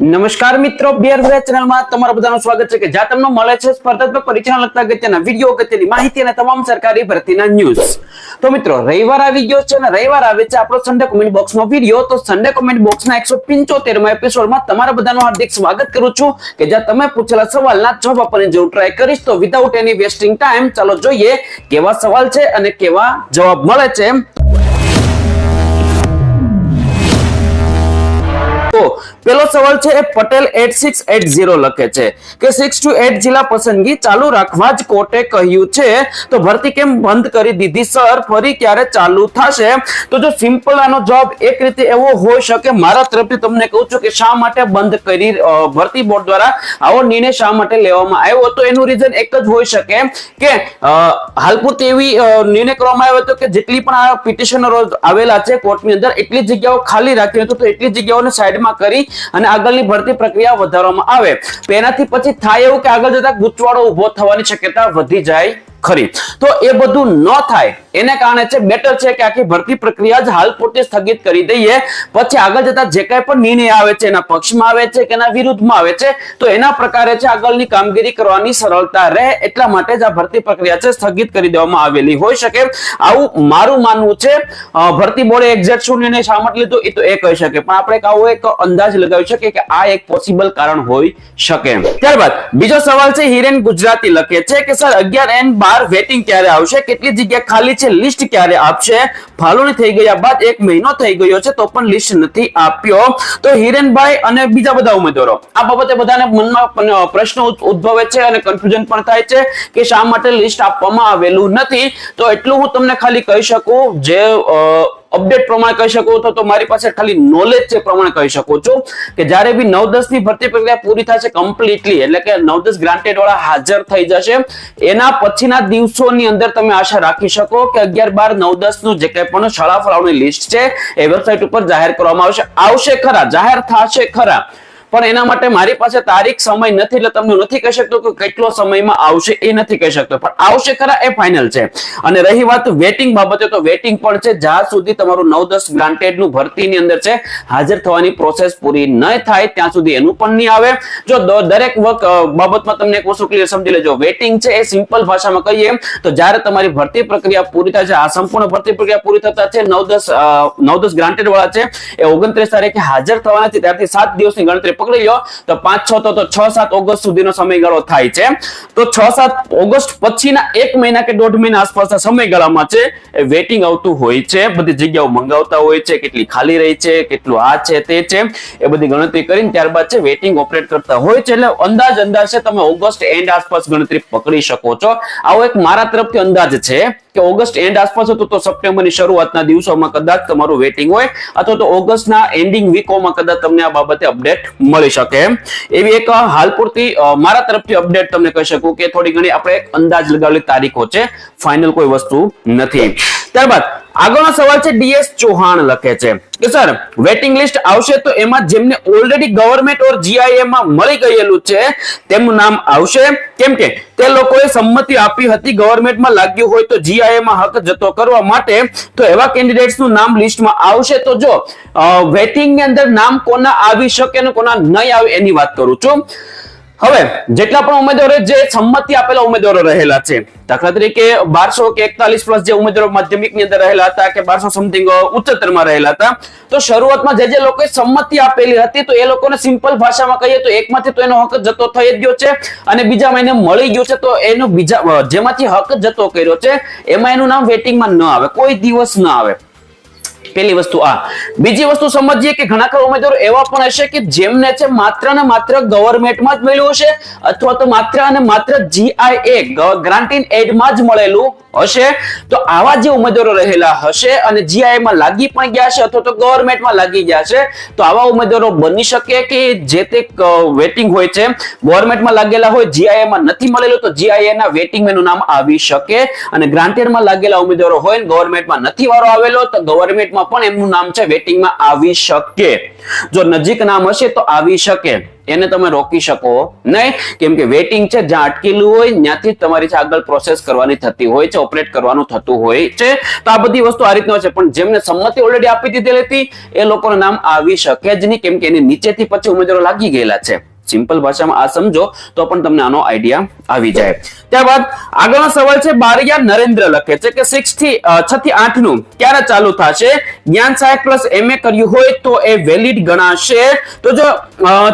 નમસ્કાર મિત્રો બ્રેક ચેનલમાં તમારા સ્વાગત તમારા હાર્દિક સ્વાગત કરું છું કે જ્યાં તમે પૂછેલા સવાલના જવાબ આપવાની જરૂર ટ્રાય કરીશ. તો વિધાઉટ એની વેસ્ટિંગ ટાઈમ ચાલો જોઈએ કેવા સવાલ છે અને કેવા જવાબ મળે છે. તો પેલો સવાલ છે એ પટેલ 8680 લખે છે કે 6 ટુ 8 જિલ્લા પસંદગી ચાલુ રાખવા જ કોર્ટે કહ્યું છે. તો ભરતી કેમ બંધ કરી દીધી સર? ફરી ક્યારે ચાલુ થશે? તો જો સિમ્પલ આનો જવાબ એક રીતે એવો હોઈ શકે, મારા તરફથી તમને કહું છું કે શા માટે બંધ કરી ભરતી બોર્ડ દ્વારા આવો નિર્ણય શા માટે લેવામાં આવ્યો? તો એનું રીઝન એક જ હોઈ શકે કે હાલ પૂરતી એવી નિર્ણય કરવામાં આવ્યો હતો કે જેટલી પણ આ પિટિશનરો આવેલા છે કોર્ટની અંદર, એટલી જગ્યાઓ ખાલી રાખી હતી. તો એટલી જગ્યાઓને સાઈડમાં કરી અને આગળની ભરતી પ્રક્રિયા વધારવામાં આવે. તો એનાથી પછી થાય એવું કે આગળ જતા ગુચવાડો ઊભો થવાની શક્યતા વધી જાય ખરી. તો એ બધું ન થાય, એને કારણે છે બેટર છે કે આખી ભરતી પ્રક્રિયા જ હાલ પૂરતી સ્થગિત કરી દઈએ. પછી આગળ જતા જે કાંઈ પણ નિર્ણય આવે છે, એના પક્ષમાં આવે છે કે એના વિરુદ્ધમાં આવે છે, તો એના પ્રકારે છે આગળની કામગીરી કરવાની સરળતા રહે, એટલા માટે જ આ ભરતી પ્રક્રિયા છે સ્થગિત કરી દેવામાં આવેલી હોઈ શકે. આવું મારું માનવું છે. ભરતી બોર્ડે એક્ઝેક્ટ શું નિર્ણય શા લીધો એ તો એ કહી શકે, પણ આપણે એક આવો એક અંદાજ લગાવી શકીએ કે આ એક પોસિબલ કારણ હોઈ શકે. ત્યારબાદ બીજો સવાલ છે, હિરેન ગુજરાતી લખે છે કે, સર, અગિયાર એન વેટિંગ ક્યારે આવશે? કેટલી જગ્યા ખાલી છે? લિસ્ટ ક્યારે આપશે? ફાળવણી થઈ ગયા બાદ એક મહિનો થઈ ગયો છે, તો પણ લિસ્ટ નથી આપ્યો. તો હિરેનભાઈ અને બીજા બધા ઉમેદવારો, આ બાબતે બધાને મનમાં પ્રશ્ન ઉદ- ઉદ્ભવે છે અને કન્ફ્યુઝન પણ થાય છે કે શા માટે લિસ્ટ આપવામાં આવેલું નથી. તો એટલું હું તમને ખાલી કહી શકું, જે અપડેટ પ્રમાણે કહી શકો છો, તો મારી પાસે ખાલી નોલેજ છે પ્રમાણે કહી શકો છો કે જ્યારે બી નવ દસની ભરતી પ્રક્રિયા પૂરી થશે કમ્પ્લીટલી એટલે કે નવ દસ ગ્રાન્ટેડ વાળા હાજર થઈ જશે. એના પછીના દિવસોની અંદર તમે આશા રાખી શકો કે અગિયાર બાર નવ દસનું જે કંઈ પણ શાળા ફળાવણી લિસ્ટ છે, એ વેબસાઇટ ઉપર જાહેર કરવામાં આવશે. આવશે ખરા, જાહેર થશે ખરા. પણ એના માટે મારી પાસે તારીખ, સમય નથી એટલે તમને નથી કહી શકતો કે કેટલો સમયમાં આવશે એ નથી કહી શકતો. પણ આવશે ખરા એ ફાઇનલ છે. અને રહી વાત વેટિંગ બાબતે તો વેટિંગ પણ છે. જ્યાં સુધી તમારું નવ દસ ગ્રાન્ટેડનું ભરતીની અંદર છે, હાજર થવાની પ્રોસેસ પૂરી ન થાય, ત્યાં સુધી એનું પણ નહીં આવે. જો દરેક વક બાબતમાં તમને એક વસ્તુ ક્લિયર સમજી લેજો. વેટિંગ છે એ સિમ્પલ ભાષામાં કહીએ, તો જ્યારે તમારી ભરતી પ્રક્રિયા પૂરી થાય છે, આ સંપૂર્ણ ભરતી પ્રક્રિયા પૂરી થતા છે, નવ દસ નવ દસ ગ્રાન્ટેડ વાળા છે, એ ઓગણત્રીસ તારીખે હાજર થવાના છે, ત્યારથી સાત દિવસની ગણતરી પકડી લો તો પાંચ, છ, તો છ, સાત ઓગસ્ટ સુધીનો સમયગાળો થાય છે. તો છ, સાત ઓગસ્ટ પછીના એક મહિના કે દોઢ મહિના આસપાસના સમયગાળામાં છે, એ વેટિંગ આવતું હોય છે. બધી જગ્યાઓ મંગાવતા હોય છે, કેટલી ખાલી રહી છે, કેટલું આ છે, તે છે. એ બધી ગણતરી કરીને ત્યારબાદ છે, વેટિંગ ઓપરેટ કરતા હોય છે. એટલે અંદાજ અંદાજ છે તમે ઓગસ્ટ એન્ડ આસપાસ ગણતરી પકડી શકો છો. આવો એક મારા તરફથી અંદાજ છે કે ઓગસ્ટ એન્ડ આસપાસ હતો તો સપ્ટેમ્બરની શરૂઆતના દિવસોમાં કદાચ તમારું વેટિંગ હોય અથવા તો ઓગસ્ટના એન્ડિંગ વીકોમાં કદાચ તમને આ બાબતે અપડેટ મળી શકે એવી એક હાલ પૂરતી મારા તરફથી અપડેટ તમને કહી શકું કે થોડી ઘણી આપણે અંદાજ લગાવેલી તારીખો છે. ફાઇનલ કોઈ વસ્તુ નથી. ત્યારબાદ આગળનો સવાલ છે ડીએસ ચૌહાણ લખે છે. કે સર વેટિંગ લિસ્ટ આવશે તો એમાં જેમને ઓલરેડી ગવર્મેન્ટ ઓર જીઆઈએમમાં મળી ગયેલું છે, તેમનું નામ આવશે. કેમ કે તે લોકોએ સંમતિ આપી હતી ગવર્મેન્ટમાં લાગ્યું હોય તો જીઆઈએમમાં હક જતો કરવા માટે. તો એવા કેન્ડિડેટ્સનું નામ લિસ્ટમાં આવશે તો જો વેટિંગની અંદર નામ કોના આવી શકે અને કોના નહીં આવે એની વાત કરું છું. હવે, જેટલા પણ ઉમેદવારો જે સંમતિ આપેલા ઉમેદવારો રહેલા છે, દાખલા તરીકે બારસો કે એકતાલીસ પ્લસ જે ઉમેદવારો માધ્યમિકની અંદર રહેલા હતા કે બારસો સમથિંગ ઉચ્ચતરમાં રહેલા હતા, તો શરૂઆતમાં જે જે લોકોએ સંમતિ આપેલી હતી, તો એ લોકોને સિમ્પલ ભાષામાં કહીએ તો એકમાંથી તો એનો હક જતો થઈ ગયો છે, અને બીજા મહિને મળી ગયો છે, તો એનો બીજા જેમાંથી હક જતો કર્યો છે, એમાં એનું નામ વેટિંગમાં ન આવે, કોઈ દિવસ ન આવે. પેલી વસ્તુ આ. બીજી વસ્તુ સમજીએ કે ઘણા ખરા ઉમેદવારો એવા પણ હશે કે જેમને છે માત્ર ને માત્ર ગવર્મેન્ટમાં જ મળ્યું હશે અથવા તો માત્ર અને માત્ર જીઆઈએ ગ્રાન્ટ ઇન એડમાં જ મળેલું હશે? તો આવા જે ઉમેદવારો રહેલા હશે અને જીઆઈ માં લાગી પણ ગયા છે અથવા તો ગવર્મેન્ટમાં લાગી ગયા છે, તો આવા ઉમેદવારો બની શકે કે જે તે વેટિંગ હોય છે? ગવર્મેન્ટમાં લાગેલા હોય જીઆઈ માં નથી મળેલું, તો જીઆઈ ના વેટિંગ એનું નામ આવી શકે. અને ગ્રાન્ટેડમાં લાગેલા ઉમેદવારો હોય ગવર્મેન્ટમાં નથી વારો આવેલો, તો ગવર્મેન્ટમાં પણ એમનું નામ છે વેટિંગમાં આવી શકે. જો નજીક નામ હશે તો આવી શકે. એને તમે રોકી શકો. નહીં? કેમ કે વેટિંગ છે, જ્યાં અટકેલું હોય, ત્યાંથી તમારી આગળ પ્રોસેસ કરવાની થતી હોય છે ઓપરેટ કરવાનું થતું હોય છે. તો આ બધી વસ્તુ આ રીતનો છે. પણ જેમને સંમતિ ઓલરેડી આપી દીધેલી હતી, એ લોકોનું નામ આવી શકે જ નહીં. કેમ કે એની નીચેથી પછી ઉમેદવારો લાગી ગયેલા છે. સિમ્પલ ભાષામાં આ સમજો, તો પણ તમને આનો આઈડિયા આવી જાય. ત્યારબાદ આગળનો સવાલ છે બારિયા નરેન્દ્ર લખે છે કે સિક્સથી છ થી આઠનું ક્યારે ચાલુ થશે? જ્ઞાન સહાયક પ્લસ એમ કર્યું હોય તો એ વેલિડ ગણાશે. તો જો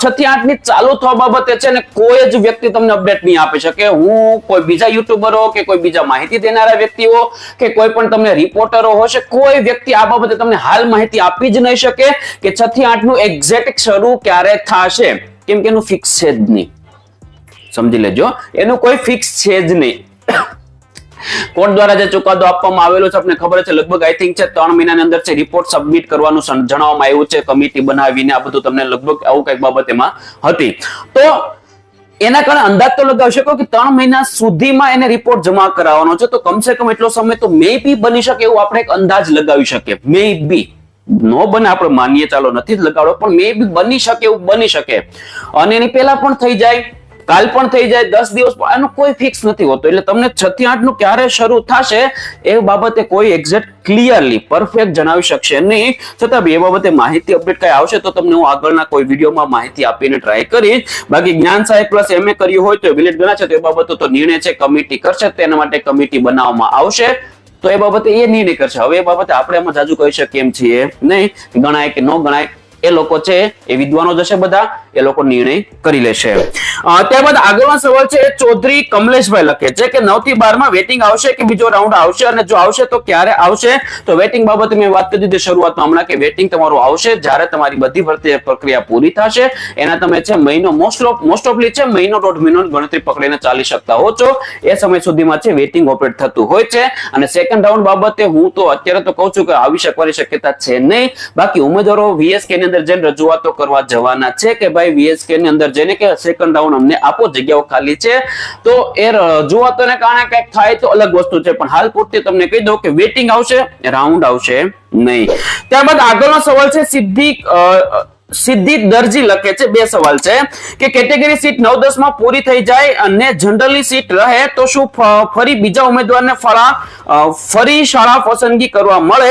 છ થી આઠની ચાલુ થવા બાબતે છે ને કોઈ જ વ્યક્તિ તમને અપડેટ નહીં આપી શકે. હું કોઈ બીજા યુટ્યુબરો કે કોઈ બીજા માહિતી દેનારા વ્યક્તિઓ કે કોઈ પણ તમને રિપોર્ટરો હશે, કોઈ વ્યક્તિ આ બાબતે તમને હાલ માહિતી આપી જ નહીં શકે કે છ થી આઠનું એક્ઝેક્ટ શરૂ ક્યારે થશે. કેમ કે એનું ફિક્સ છે જ નહીં. સમજી લેજો. એનું કોઈ ફિક્સ છે જ નહીં. કોર્ટ દ્વારા જે ચુકાદો આપવામાં આવેલો છે આપણે ખબર છે, લગભગ આઈ થિંક છે, ત્રણ મહિનાની અંદર છે રિપોર્ટ સબમિટ કરવાનું જણાવવામાં આવ્યું છે, કમિટી બનાવીને આ બધું તમને લગભગ આવું કંઈક બાબત એમાં હતી. તો એના કારણે અંદાજ તો લગાવી શકો કે ત્રણ મહિના સુધીમાં એને રિપોર્ટ જમા કરાવવાનો છે, તો કમસે કમ એટલો સમય તો મે બી બની શકે એવું આપણે એક અંદાજ લગાવી શકીએ. મે બી નો બને, આપણે માનીએ ચાલો નથી જ લગાડો પણ મે બી બની શકે એવું બની શકે. અને એની પહેલા પણ થઈ જાય, કાલ પણ થઈ જાય, દસ દિવસ આનો કોઈ ફિક્સ નથી હોતો. એટલે તમને છ થી આઠનું ક્યારે શરૂ થશે, એ બાબતે કોઈ એક્ઝેક્ટ ક્લિયરલી પરફેક્ટ જણાવી શકશે નહીં. છતાં બી એ બાબતે માહિતી અપડેટ કઈ આવશે તો તમને હું આગળના કોઈ વિડીયોમાં માહિતી આપીને ટ્રાય કરીશ. બાકી જ્ઞાન સાહેબ પ્લસ એમએ કર્યું હોય તો વિલેટ ગણાશે, તો એ બાબતો તો નિર્ણય છે કમિટી કરશે તેના માટે કમિટી બનાવવામાં આવશે. તો એ બાબતે એ નિર્ણય કરશે. હવે એ બાબતે આપણે એમાં જાજુ કહી શકીએ એમ છીએ નહીં. ગણાય કે ન ગણાય એ લોકો છે એ વિદ્વાનો જશે બધા, એ લોકો નિર્ણય કરી લેશે. ત્યારબાદ આગળનો સવાલ છે ચૌધરી કમલેશભાઈ લખે છે કે નવથી બારમાં વેટિંગ આવશે કે બીજો રાઉન્ડ આવશે અને જો આવશે તો ક્યારે આવશે? તો વેટિંગ બાબતે મેં વાત કરી દીધી શરૂઆતમાં હમણાં કે વેટિંગ તમારું આવશે જ્યારે તમારી બધી ભરતી પ્રક્રિયા પૂરી થશે. એના તમે છે મહિનો મોસ્ટ ઓફ મોસ્ટ ઓફલી છે મહિનો દોઢ મહિનો ગણતરી પકડીને ચાલી શકતા હો છો. એ સમય સુધીમાં છે વેટિંગ ઓપરેટ થતું હોય છે. અને સેકન્ડ રાઉન્ડ બાબતે હું તો અત્યારે તો કહું છું કે આવી શકવાની શક્યતા છે નહીં. બાકી ઉમેદવારો વીએસકે ની અંદર જઈને રજૂઆતો કરવા જવાના છે કે ભાઈ વીએસકે ની અંદર જઈને કે સેકન્ડ રાઉન્ડ અમને આપો, જગ્યાઓ ખાલી છે. તો એ રજૂઆતોને કારણે કંઈક થાય તો અલગ વસ્તુ છે. પણ હાલ પૂરતી તમને કહી દઉં કે વેટિંગ આવશે રાઉન્ડ આવશે નહીં. ત્યારબાદ આગળનો સવાલ છે સિદ્ધિ સિદ્ધિ દરજી લખે છે, બે સવાલ છે, કે કેટેગરી સીટ નવ દસમાં પૂરી થઈ જાય અને જનરલની સીટ રહે તો શું ફરી બીજા ઉમેદવારને ફળા ફરી શાળા પસંદગી કરવા મળે?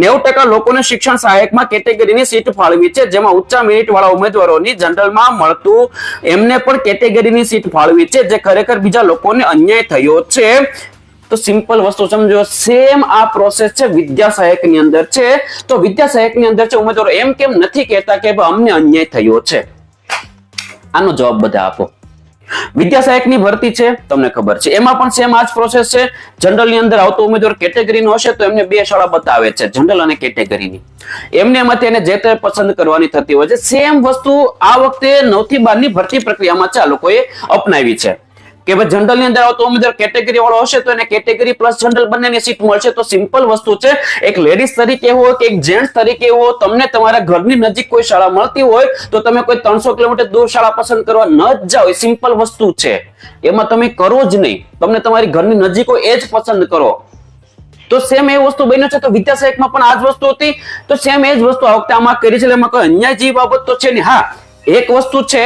નેવું ટકા લોકોને શિક્ષણ સહાયકમાં કેટેગરીની સીટ ફાળવી છે, જેમાં ઊંચા મેરિટ વાળા ઉમેદવારોની જનરલમાં મળતું એમને પણ કેટેગરીની સીટ ફાળવી છે, જે ખરેખર બીજા લોકોને અન્યાય થયો છે. તો સિમ્પલ વસ્તુ સમજો સેમ આ પ્રોસેસ છે વિદ્યા સહાયકની અંદર છે. તો વિદ્યા સહાયકની અંદર છે, ઉમેદવારો એમ કેમ નથી કહેતા કે અમને અન્યાય થયો છે? આનો જવાબ બધા આપો. વિદ્યા સહાયકની ભરતી છે, તમને ખબર છે. એમાં પણ સેમ આ જ પ્રોસેસ છે. જનરલની અંદર આવતો ઉમેદવાર કેટેગરી નો હશે તો એમને બે શાળા બતાવે છે, જનરલ અને કેટેગરીની એમને એમાંથી જે તે પસંદ કરવાની થતી હોય છે સેમ વસ્તુ આ વખતે નવથી બારની ભરતી પ્રક્રિયામાં છે, આ લોકોએ અપનાવી છે. કે ભાઈ જનરલની અંદર આવતો ઉમેદવાર કેટેગરી વાળો હશે તો એને કેટેગરી પ્લસ જનરલ બંનેની સીટ મળશે. તો સિમ્પલ વસ્તુ છે. એક લેડીઝ તરીકે હોય કે એક જેન્ટ્સ તરીકે હો, તમને તમારા ઘરની નજીક કોઈ શાળા મળતી હોય, તો તમે કોઈ ત્રણસો કિલોમીટર દૂર શાળા પસંદ કરવા ન જ જાઓ. એ સિમ્પલ વસ્તુ છે. એમાં તમે કરો જ નહીં. તમને તમારી ઘરની નજીક હોય એ જ પસંદ કરો. તો સેમ એ વસ્તુ બન્યો છે. તો વિદ્યા સહાયકમાં પણ આ જ વસ્તુ હતી. તો સેમ એ જ વસ્તુ આ વખતે આમાં કરી છે. એટલે એમાં કોઈ અન્યાય જેવી બાબત તો છે ને હા, એક વસ્તુ છે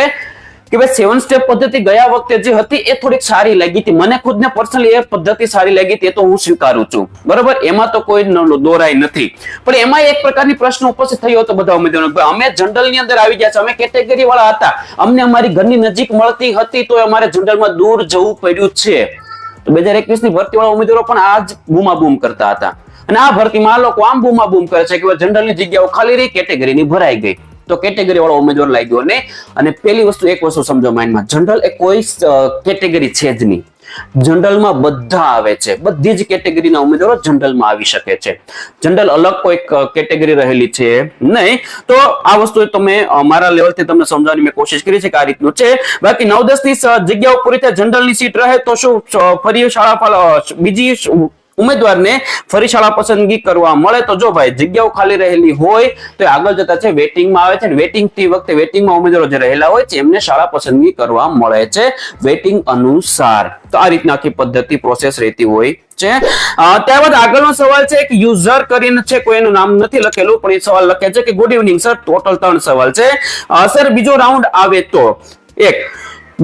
કે ભાઈ સેવન સ્ટેપ પદ્ધતિ ગયા વખતે જે હતી એ થોડીક સારી લાગી હતી. મને ખુદને પર્સનલી એ પદ્ધતિ સારી લાગી હતી, એ તો હું સ્વીકારું છું. બરોબર? એમાં તો કોઈ ન- દોરાય નથી. પણ એમાં એક પ્રકારની પ્રશ્ન ઉપસ્થિત થયો હતો બધા ઉમેદવારો અમે જનરલની અંદર આવી ગયા છે અમે કેટેગરી વાળા હતા. અમને અમારી ઘરની નજીક મળતી હતી તો અમારે જનરલમાં દૂર જવું પડ્યું છે. તો બે હજાર એકવીસની ભરતી વાળા ઉમેદવારો પણ આ જ બૂમાબૂમ કરતા હતા. અને આ ભરતીમાં લોકો આમ બૂમાબૂમ કરે છે કે જનરલની જગ્યાઓ ખાલી રહી કેટેગરીની ભરાઈ ગઈ. તો કેટેગરી વાળો ઉમેદવાર લાગ્યો ને અને પેલી વસ્તુ એક વસ્તુ સમજો માઇન્ડમાં. જનરલ એ કોઈ કેટેગરી છે જ નહીં. જનરલમાં બધા આવે છે. બધી જ કેટેગરીના ઉમેદવારો જનરલમાં આવી શકે છે. જનરલ અલગ કોઈ કેટેગરી રહેલી છે નહીં. તો આ વસ્તુ તમે મારા લેવલથી તમને સમજાવવાની મેં કોશિશ કરી છે કે આ રીતનું છે. બાકી નવ દસની જગ્યાઓ પૂરી થાય જનરલની સીટ રહે તો શું ફરી શાળા બીજી ઉમેદવારને ફરી શાળા પસંદગી કરવા મળે તો જો ભાઈ જગ્યાઓ ખાલી રહેલી હોય તો આગળ જતા છે વેટિંગમાં આવે છે વેટિંગથી વખતે વેટિંગમાં ઉમેદવારો જે રહેલા હોય છે, એમને શાળા પસંદગી કરવા મળે છે વેટિંગ અનુસાર. તો આ રીતના આખી પદ્ધતિ પ્રોસેસ રહેતી હોય છે. ત્યારબાદ આગળનો સવાલ છે એક યુઝર કરીને છે કોઈનું નામ નથી લખેલું, પણ એ સવાલ લખે છે કે ગુડ ઇવનિંગ સર ટોટલ ત્રણ સવાલ છે. સર બીજો રાઉન્ડ આવે તો. એક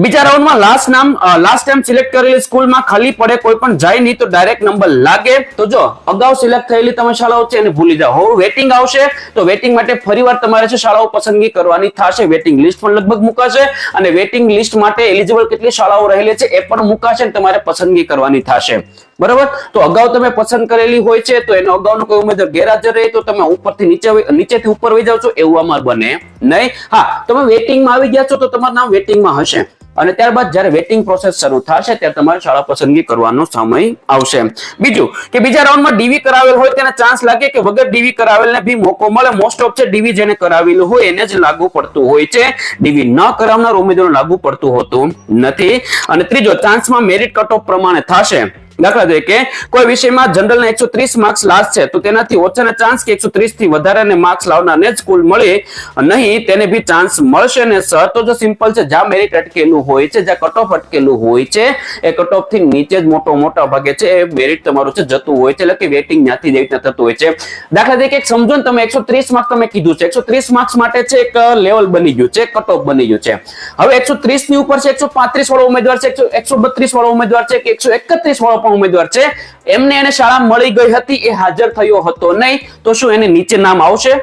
બીજા રાઉન્ડમાં લાસ્ટ નામ લાસ્ટ ટાઈમ સિલેક્ટ કરેલી સ્કૂલમાં ખાલી પડે કોઈ પણ જાય નહીં તો ડાયરેક્ટ નંબર લાગે. તો જો, અગાઉ સિલેક્ટ થયેલી તમે શાળાઓ છે એને ભૂલી જાઓ. હવે વેટિંગ આવશે, તો વેટિંગ માટે ફરીવાર તમારે છે શાળાઓ પસંદગી કરવાની થશે. વેટિંગ લિસ્ટ પણ લગભગ મુકાશે અને વેટિંગ લિસ્ટ માટે એલિજિબલ કેટલી શાળાઓ રહેલી છે એ પણ મુકાશે તમારે પસંદગી કરવાની થશે. બરાબર? તો અગાઉ તમે પસંદ કરેલી હોય છે, તો એનો અગાઉનો કોઈ ઉમેદવાર ગેરહાજર રહે તો તમે ઉપરથી નીચે નીચેથી ઉપર વહી જાવ છો, એવું અમાર બને નહીં. હા, તમે વેટિંગમાં આવી ગયા છો તો તમારું નામ વેટિંગમાં હશે. અને ત્યારબાદ જ્યારે વેટિંગ પ્રોસેસ શરૂ થશે, ત્યારે તમારે શાળા પસંદગી કરવાનો સમય આવશે. બીજું કે બીજા રાઉન્ડમાં ડીવી કરાવેલ હોય તેને ચાન્સ લાગે કે વગર ડીવી કરાવેલને બી મોકો મળે. મોસ્ટ ઓફ છે ડીવી જેને કરાવેલું હોય, એને જ લાગુ પડતું હોય છે. ડીવી ન કરાવનાર ઉમેદવારો લાગુ પડતું હોતું નથી. અને ત્રીજો ચાન્સમાં મેરિટ કટ ઓફ પ્રમાણે થશે. દાખલા તરીકે, કોઈ વિષયમાં જનરલ ના એકસો ત્રીસ માર્ક્સ લાસ્ટ છે, તો તેનાથી ઓછાના ચાન્સ કે એકસો ત્રીસથી વધારે માર્ક્સ લાવનારને જ સ્કૂલ મળે. નહીં, તેને બી ચાન્સ મળશે ને સર તો જો સિમ્પલ છે, જ્યાં મેરિટ અટકેલું હોય છે, જ્યાં કટ ઓફ અટકેલું હોય છે, એ કટ ઓફથી નીચે જ મોટો મોટા ભાગે છે, એ મેરિટ તમારું છે, જતું હોય છે, એટલે કે વેટિંગ ત્યાંથી જ રીતના થતું હોય છે. દાખલા તરીકે સમજો ને તમે, એકસો ત્રીસ માર્ક્સ તમે કીધું છે, એકસો ત્રીસ માર્ક્સ માટે છે, એક લેવલ બની ગયું છે કટ ઓફ બની ગયું છે. હવે એકસો ત્રીસની ઉપર છે, એકસો પાંત્રીસ વાળો ઉમેદવાર છે એકસો બત્રીસ વાળો ઉમેદવાર છે, કે એકસો એકત્રીસ વાળો પણ ઉમેદવાર છે. એમને એને શાળા મળી ગઈ હતી, એ હાજર થયો હતો નહીં. તો શું એને નીચે નામ આવશે?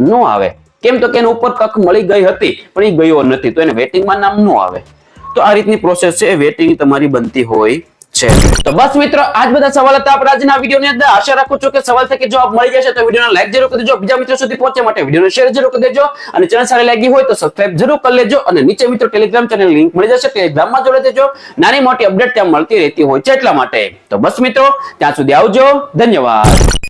નો આવે. કેમ તો કે એને ઉપર તક મળી ગઈ હતી, પણ એ ગયો નથી. તો એને વેટિંગમાં નામ નો આવે. તો આ રીતની પ્રોસેસ છે. એ વેટિંગ તમારી બનતી હોય. છે. તો બસ મિત્રો, આજ બધા સવાલ હતા આપણા આજના વિડીયોની અંદર. આશા રાખું છું કે સવાલ થકી જવાબ મળી જશે. તો વિડીયોને લાઈક જરૂર કરી દેજો. બીજા મિત્રો સુધી પહોંચે માટે વિડીયોને શેર જરૂર કરી દેજો. અને ચેનલ સારી લાગી હોય તો સબસ્ક્રાઇબ જરૂર કરી લેજો. અને નીચે મિત્રો ટેલિગ્રામ ચેનલ લિંક મળી જશે. ટેલિગ્રામમાં જોડે દેજો. નાની મોટી અપડેટ ત્યાં મળતી રહેતી હોય છે એટલા માટે. તો બસ મિત્રો, ત્યાં સુધી આવજો. ધન્યવાદ.